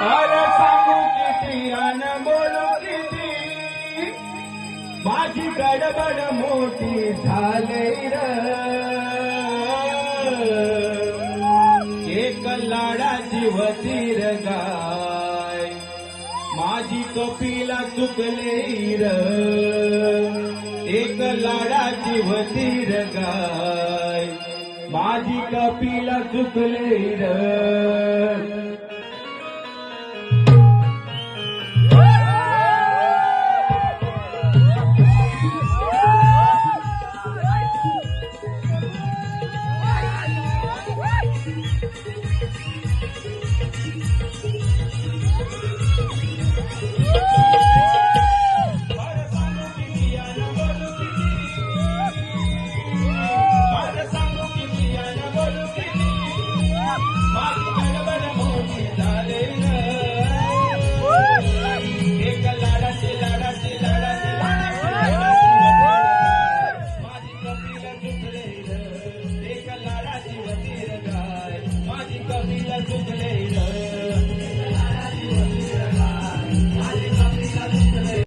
अरे सांगू किती अन बोलू किती? माझी गडबड मोठी झाली र. एक लाडाची वतीर गाय. माझी कपिला चुकले र. एक लाडाची वतीर गाय. माझी कपिला चुकले